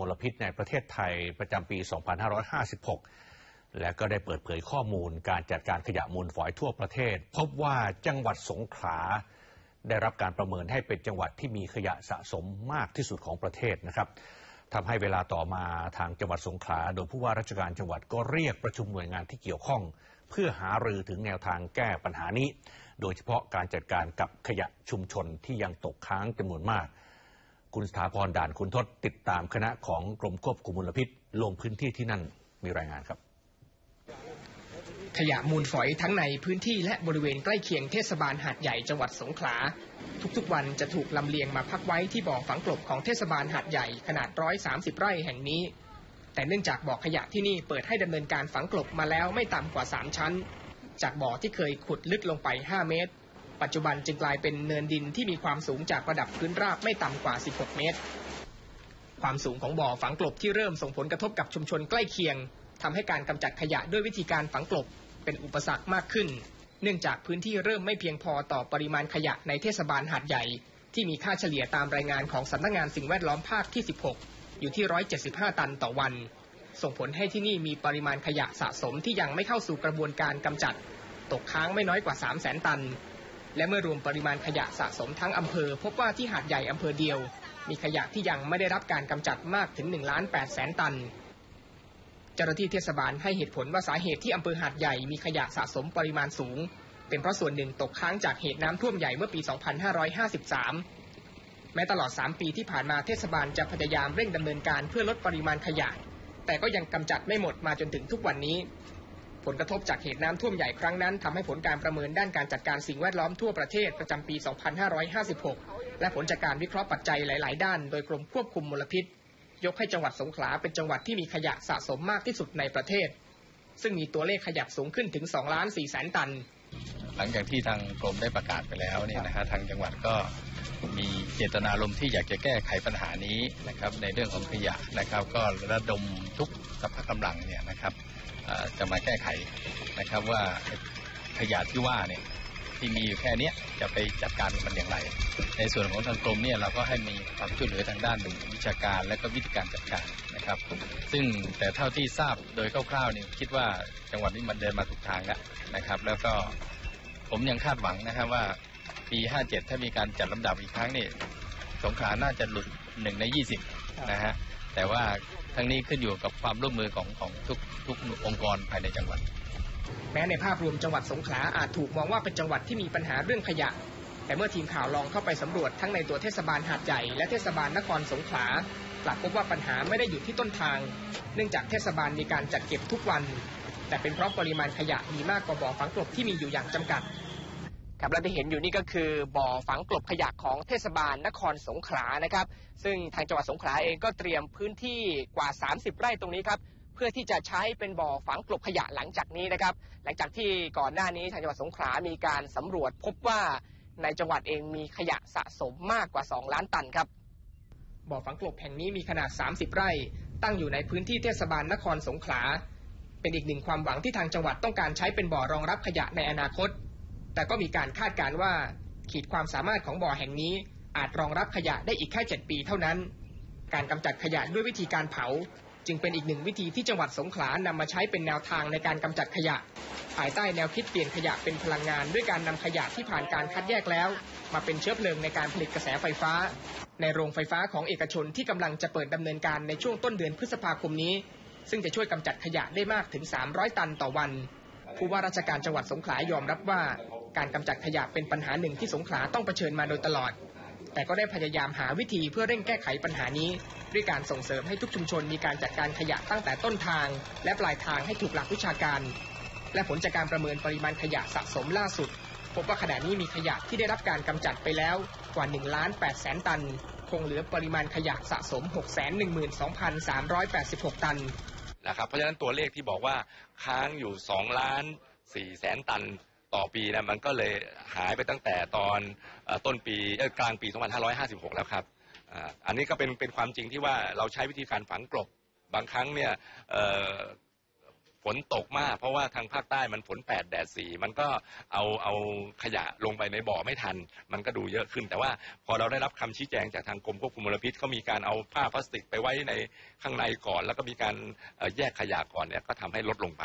มลพิษในประเทศไทยประจำปี 2556 และก็ได้เปิดเผยข้อมูลการจัดการขยะมูลฝอยทั่วประเทศ พบว่าจังหวัดสงขลาได้รับการประเมินให้เป็นจังหวัดที่มีขยะสะสมมากที่สุดของประเทศนะครับทำให้เวลาต่อมาทางจังหวัดสงขลาโดยผู้ว่าราชการจังหวัดก็เรียกประชุมหน่วยงานที่เกี่ยวข้อง เพื่อหารือถึงแนวทางแก้ปัญหานี้ โดยเฉพาะการจัดการกับขยะชุมชนที่ยังตกค้างจำนวนมาก คุณสถาพรด่านคุณทศติดตามคณะของกรมควบคุมมลพิษ ลงพื้นที่ที่นั่นมีรายงานครับ ขยะมูลฝอยทั้งในพื้นที่และบริเวณใกล้เคียงเทศบาลหาดใหญ่จังหวัดสงขลา ทุกๆวันจะถูกลำเลียงมาพักไว้ที่บ่อฝังกลบของเทศบาลหาดใหญ่ขนาด 130 ไร่แห่งนี้ แต่เนื่องจากบ่อขยะที่นี่เปิดให้ดำเนินการฝังกลบมาแล้วไม่ต่ำกว่า 3 ชั้น จากบ่อที่เคยขุดลึกลงไป 5 เมตร ปัจจุบันจึงกลายเป็นเนินดินที่มีความสูงจากระดับพื้นราบไม่ต่ำกว่า 16 เมตร ความสูงของบ่อฝังกลบที่เริ่มส่งผลกระทบกับชุมชนใกล้เคียงทำให้การกำจัดขยะด้วยวิธีการฝังกลบเป็นอุปสรรคมากขึ้น เนื่องจากพื้นที่เริ่มไม่เพียงพอต่อปริมาณขยะในเทศบาลหาดใหญ่ ที่มีค่าเฉลี่ยตามรายงานของสำนักงงานสิ่งแวดล้อมภาคที่ 16 อยู่ที่ 175 ตันต่อวัน ส่งผลให้ที่นี่มีปริมาณขยะสะสมที่ยังไม่เข้าสู่กระบวนการกำจัด ตกค้างไม่น้อยกว่า 3 0 0 0 0 0 ตัน และเมื่อรวมปริมาณขยะสะสมทั้งอำเภอ พบว่าที่หาดใหญ่อำเภอเดียว มีขยะที่ยังไม่ได้รับการกำจัดมากถึง1ล้าน8แสนตัน เจ้าหน้าที่เทศบาลให้เหตุผลว่าสาเหตุที่อำเภอหาดใหญ่มีขยะสะสมปริมาณสูง เป็นเพราะส่วนหนึ่งตกค้างจากเหตุน้ำท่วมใหญ่เมื่อปี 2553 แม้ตลอด 3 ปีที่ผ่านมาเทศบาลจะพยายามเร่งดำเนินการเพื่อลดปริมาณขยะ แต่ก็ยังกำจัดไม่หมดมาจนถึงทุกวันนี้ ผลกระทบจากเหตุน้ำท่วมใหญ่ครั้งนั้นทำให้ผลการประเมินด้านการจัดการสิ่งแวดล้อมทั่วประเทศประจำปี 2556 และผลจากการวิเคราะห์ปัจจัยหลาย ๆ ด้าน โดยกรมควบคุมมลพิษ ยกให้จังหวัดสงขลาเป็นจังหวัดที่มีขยะสะสมมากที่สุดในประเทศ ซึ่งมีตัวเลขขยับสูงขึ้นถึง2ล้าน4แสนตัน หลังจากที่ทางกรมได้ประกาศไปแล้วเนี่ยนะฮะทางจังหวัดก็ มีเจตนารมณ์ที่อยากจะแก้ไขปัญหานี้นะครับในเรื่องของขยะนะครับ ก็ระดมทุกสภาพกำลังเนี่ยนะครับจะมาแก้ไขนะครับว่าขยะที่ว่าเนี่ยที่มีอยู่แค่นี้จะไปจัดการมันอย่างไร ในส่วนของทางกรมเนี่ยเราก็ให้มีความช่วยเหลือทางด้านวิชาการ และก็วิธีการจัดการนะครับ ซึ่งแต่เท่าที่ทราบโดยคร่าวๆนี่คิดว่าจังหวัดนี้มันเดินมาถูกทางแล้วนะครับ แล้วก็ผมยังคาดหวังนะครับว่า ปี 57 ถ้ามีการจัดลำดับอีกครั้งนี่สงขลาน่าจะหลุดหนึ่งใน 20 นะฮะ แต่ว่าทั้งนี้ขึ้นอยู่กับความร่วมมือของของทุกทุกองค์กรภายในจังหวัด แม้ในภาพรวมจังหวัดสงขลาอาจถูกมองว่าเป็นจังหวัดที่มีปัญหาเรื่องขยะ แต่เมื่อทีมข่าวลองเข้าไปสำรวจทั้งในตัวเทศบาลหาดใหญ่และเทศบาลนครสงขลากลับพบว่าปัญหาไม่ได้อยู่ที่ต้นทาง เนื่องจากเทศบาลมีการจัดเก็บทุกวัน แต่เป็นเพราะปริมาณขยะมีมากกว่าบ่อฝังกลบที่มีอยู่อย่างจำกัด ครับและที่เห็นอยู่นี่ก็คือบ่อฝังกลบขยะของเทศบาลนครสงขลานะครับ ซึ่งทางจังหวัดสงขลาเองก็เตรียมพื้นที่กว่า 30 ไร่ตรงนี้ครับเพื่อที่จะใช้เป็นบ่อฝังกลบขยะหลังจากนี้นะครับ หลังจากที่ก่อนหน้านี้ทางจังหวัดสงขลามีการสำรวจพบว่าในจังหวัดเองมีขยะสะสมมากกว่า 2 ล้านตันครับบ่อฝังกลบแห่งนี้มีขนาด 30 ไร่ ตั้งอยู่ในพื้นที่เทศบาลนครสงขลาเป็นอีกหนึ่งความหวังที่ทางจังหวัดต้องการใช้เป็นบ่อรองรับขยะในอนาคต แต่ก็มีการคาดการณ์ว่า ขีดความสามารถของบ่อแห่งนี้ อาจรองรับขยะได้อีกแค่ 7 ปีเท่านั้น การกำจัดขยะด้วยวิธีการเผา จึงเป็นอีกหนึ่งวิธีที่จังหวัดสงขลานำมาใช้เป็นแนวทางในการกำจัดขยะ ภายใต้แนวคิดเปลี่ยนขยะเป็นพลังงาน ด้วยการนำขยะที่ผ่านการคัดแยกแล้ว มาเป็นเชื้อเพลิงในการผลิตกระแสไฟฟ้า ในโรงไฟฟ้าของเอกชนที่กำลังจะเปิดดำเนินการในช่วงต้นเดือนพฤษภาคมนี้ ซึ่งจะช่วยกำจัดขยะได้มากถึง 300 ตันต่อวันผู้ว่าราชการจังหวัดสงขลายอมรับว่า การกำจัดขยะเป็นปัญหาหนึ่งที่สงขลาต้องเผชิญมาโดยตลอด แต่ก็ได้พยายามหาวิธีเพื่อเร่งแก้ไขปัญหานี้ ด้วยการส่งเสริมให้ทุกชุมชนมีการจัดการขยะตั้งแต่ต้นทาง และปลายทางให้ถูกหลักวิชาการ และผลจากการประเมินปริมาณขยะสะสมล่าสุด พบว่าขณะนี้มีขยะที่ได้รับการกำจัดไปแล้วกว่า1ล้าน8แสนตัน คงเหลือปริมาณขยะสะสม 612,386 ตันนะครับเพราะฉะนั้นตัวเลขที่บอกว่าค้างอยู่2ล้าน4แสนตัน ต่อปีนะมันก็เลยหายไปตั้งแต่ตอนต้นปีเอ่อกลางปี 2556 แล้วครับอันนี้ก็เป็นเป็นความจริงที่ว่าเราใช้วิธีการฝังกลบบางครั้งเนี่ย ฝนตกมากเพราะว่าทางภาคใต้มันฝนแปดแดดสี่มันก็เอาเอาขยะลงไปในบ่อไม่ทัน มันก็ดูเยอะขึ้น แต่ว่าพอเราได้รับคำชี้แจงจากทางกรมควบคุมมลพิษเขามีการเอาผ้าพลาสติกไปไว้ในข้างในก่อน แล้วก็มีการแยกขยะก่อนเนี่ยก็ทำให้ลดลงไป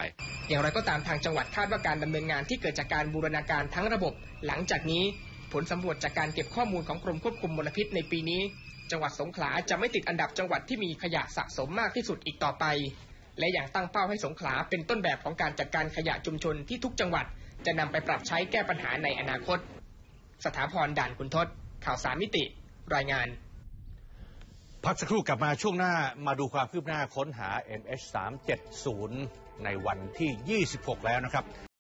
อย่างไรก็ตามทางจังหวัดคาดว่าการดำเนินงานที่เกิดจากการบูรณาการทั้งระบบ หลังจากนี้ผลสำรวจจากการเก็บข้อมูลของกรมควบคุมมลพิษในปีนี้ จังหวัดสงขลาจะไม่ติดอันดับจังหวัดที่มีขยะสะสมมากที่สุดอีกต่อไป และอยางตั้งเป้าให้สงขลาเป็นต้นแบบของการจัดการขยะชุมชนที่ทุกจังหวัด จะนำไปปรับใช้แก้ปัญหาในอนาคต สถาพรด่านคุณทศ ข่าวสามมิติ รายงาน พักสักครู่กลับมาช่วงหน้ามาดูความคืบหน้าค้นหา MH370 ในวันที่ 26 แล้วนะครับ